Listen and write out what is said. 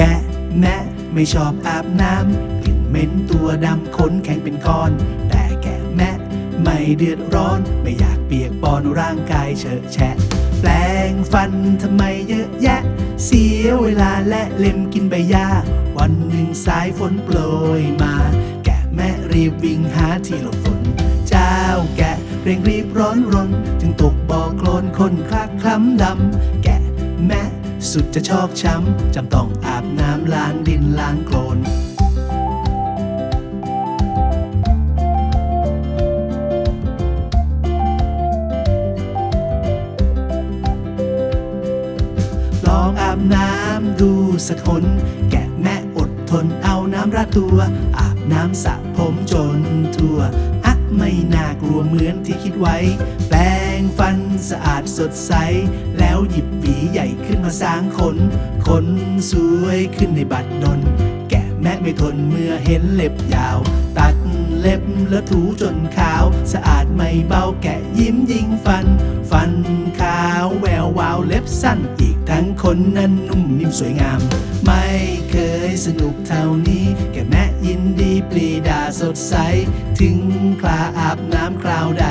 แกแม่ไม่ชอบอาบน้ำกลิ่นเหม็นตัวดำขนแข็งเป็นก้อน แต่แก่แม่ไม่เดือดร้อนไม่อยากเปียกปอนร่างกายเฉอะแฉะ แปลงฟันทำไมเยอะแยะ เสียเวลาและเล็มกินใบหญ้า วันหนึ่งสายฝนโปรยมา แกะแม่รีบวิ่งหาที่หลบฝน เจ้าแกะเร่งรีบร้อนรน จึงตกบ่อโคลนคนคลาดคล้ำดำแกะแม่ สุดจะชอกช้ำจำต้องอาบน้ำล้างดินล้างโคลนลองอาบน้ำดูสักคนแกะแม่อดทนเอาน้ำราดตัว อาบน้ำสระผมจนทั่ว ไม่น่ากลัวเหมือนที่คิดไว้ แปรงฟันสะอาดสดใส แล้วหยิบหวีใหญ่ขึ้นมาสร้างขน ขนสวยขึ้นในบัดดลแกะแม่ไม่ทนเมื่อเห็นเล็บยาว ตัดเล็บแล้วถูจนขาว สะอาดไม่เบาแกะยิ้มยิงฟัน ฟันขาวแวววาวเล็บสั้น อีกทั้งคนนั้นนุ่มนิ่มสวยงาม ไม่เคยสนุกเท่านี้ ดใส ถึงคลาอาบน้ำคราวใด